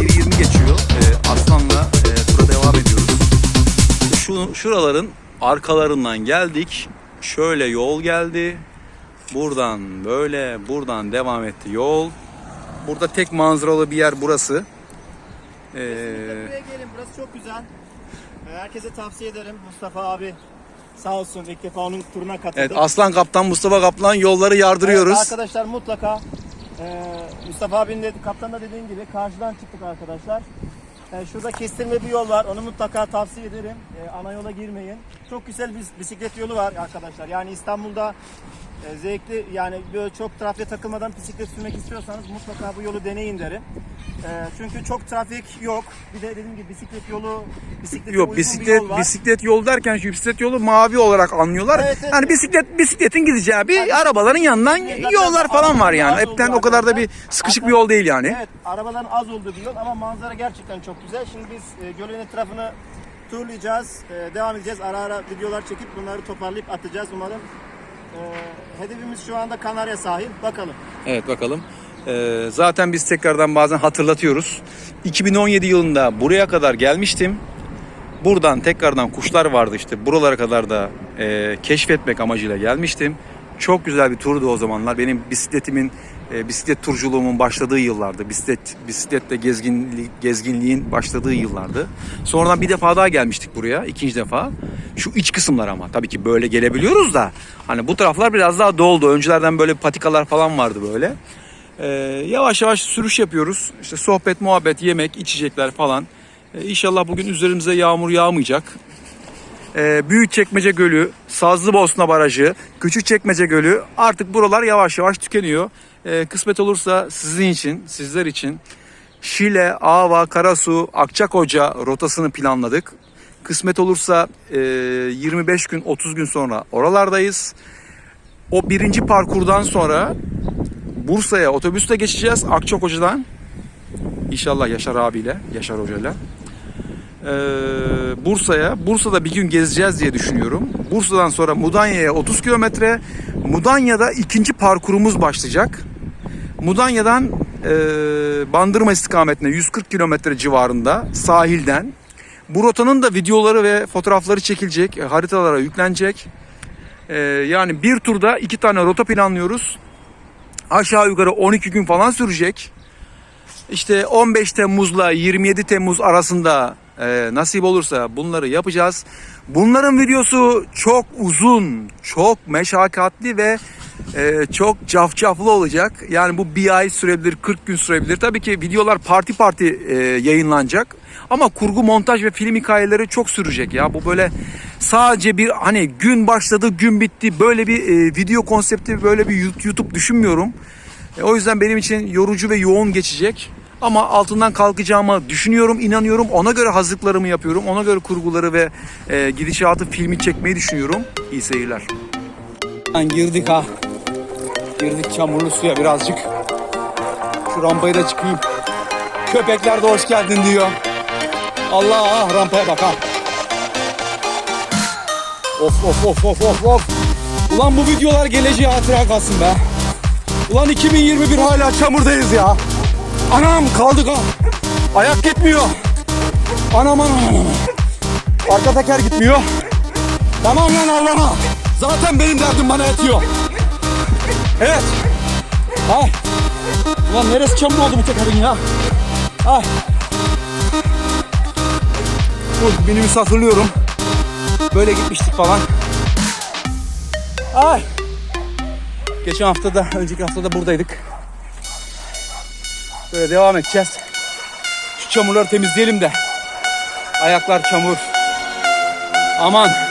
1.20 geçiyor. E, Aslan'la e, tura devam ediyoruz. Şu, şuraların arkalarından geldik. Şöyle yol geldi. Buradan böyle, buradan devam etti yol. Burada tek manzaralı bir yer burası. Ee, buraya gelin, burası çok güzel. Ee, herkese tavsiye ederim. Mustafa abi sağ olsun ilk defa onun turuna katıldı. Evet, Aslan Kaptan, Mustafa Kaptan yolları yardırıyoruz. Evet, arkadaşlar mutlaka e, Mustafa abinin dedi, kaptan da dediğin gibi karşıdan çıktık arkadaşlar. E, şurada kestirme bir yol var. Onu mutlaka tavsiye ederim. E, ana yola girmeyin. Çok güzel bir bisiklet yolu var arkadaşlar. Yani İstanbul'da e, zevkli yani böyle çok trafiğe takılmadan bisiklet sürmek istiyorsanız mutlaka bu yolu deneyin derim. E, çünkü çok trafik yok. Bir de dediğim gibi bisiklet yolu bisiklete uygun Yok bir bisiklet yol var. bisiklet yol derken şu bisiklet yolu mavi olarak anlıyorlar. Evet, evet, hani evet. bisiklet bisikletin gideceği bir arabaların yanından Zaten yollar falan var yani. Hepten o kadar da bir sıkışık bir Zaten- yol değil yani. Evet, arabaların az olduğu bir yol ama manzara gerçekten çok güzel. Şimdi biz e, gölün etrafını turlayacağız. E, devam edeceğiz. Ara ara videolar çekip bunları toparlayıp atacağız umarım. E, hedefimiz şu anda Kanarya sahil. Bakalım. Evet bakalım. Ee, zaten biz tekrardan bazen hatırlatıyoruz. 2017 yılında buraya kadar gelmiştim. Buradan tekrardan kuşlar vardı işte. Buralara kadar da e, keşfetmek amacıyla gelmiştim. Çok güzel bir turdu o zamanlar. Benim bisikletimin, e, bisiklet turculuğumun başladığı yıllardı. Bisiklet, bisikletle gezginli, gezginliğin başladığı yıllardı. Sonradan bir defa daha gelmiştik buraya. ikinci defa. Şu iç kısımlar ama tabii ki böyle gelebiliyoruz da. Hani bu taraflar biraz daha doldu. Öncelerden böyle patikalar falan vardı böyle. Ee, yavaş yavaş sürüş yapıyoruz. İşte sohbet, muhabbet, yemek, içecekler falan. Ee, inşallah bugün üzerimize yağmur yağmayacak. Ee, Büyükçekmece Gölü, Sazlıbosna Barajı, Küçükçekmece Gölü artık buralar yavaş yavaş tükeniyor. Ee, kısmet olursa sizin için, sizler için Şile, Ava, Karasu, Akçakoca rotasını planladık. Kısmet olursa e, 25 gün 30 gün sonra oralardayız. O birinci parkurdan sonra Bursa'ya otobüsle geçeceğiz Akçakoca'dan. İnşallah Yaşar abiyle, Yaşar hocayla. Ee, Bursa'ya. Bursa'da bir gün gezeceğiz diye düşünüyorum. Bursa'dan sonra Mudanya'ya 30 kilometre. Mudanya'da ikinci parkurumuz başlayacak. Mudanya'dan e, Bandırma istikametine 140 kilometre civarında sahilden. Bu rotanın da videoları ve fotoğrafları çekilecek, e, haritalara yüklenecek. E, yani bir turda iki tane rota planlıyoruz aşağı yukarı 12 gün falan sürecek. İşte 15 Temmuz'la 27 Temmuz arasında e, nasip olursa bunları yapacağız. Bunların videosu çok uzun, çok meşakkatli ve e, çok cafcaflı olacak. Yani bu bir ay sürebilir, 40 gün sürebilir. Tabii ki videolar parti parti e, yayınlanacak. Ama kurgu, montaj ve film hikayeleri çok sürecek ya. Bu böyle sadece bir hani gün başladı, gün bitti. Böyle bir e, video konsepti, böyle bir YouTube düşünmüyorum. E, o yüzden benim için yorucu ve yoğun geçecek. Ama altından kalkacağımı düşünüyorum, inanıyorum. Ona göre hazırlıklarımı yapıyorum. Ona göre kurguları ve e, gidişatı filmi çekmeyi düşünüyorum. İyi seyirler. Girdik ha. Girdik çamurlu suya birazcık. Şu rampayı da çıkayım. Köpekler de hoş geldin diyor. Allah rampaya bak ha. Of of of of of of. Ulan bu videolar geleceğe hatıra kalsın be. Ulan 2021 hala çamurdayız ya. Anam kaldık ha. Ayak gitmiyor. Anam anam anam. Arka teker gitmiyor. Tamam lan Allah'ım. Zaten benim derdim bana yetiyor. Evet. Ay. Ulan neresi çamur oldu bu tekerin ya? Ay. Dur minibüs hatırlıyorum. Böyle gitmiştik falan. Ay. Geçen hafta da, önceki hafta da buradaydık. Böyle devam edeceğiz. Şu çamurları temizleyelim de. Ayaklar çamur. Aman.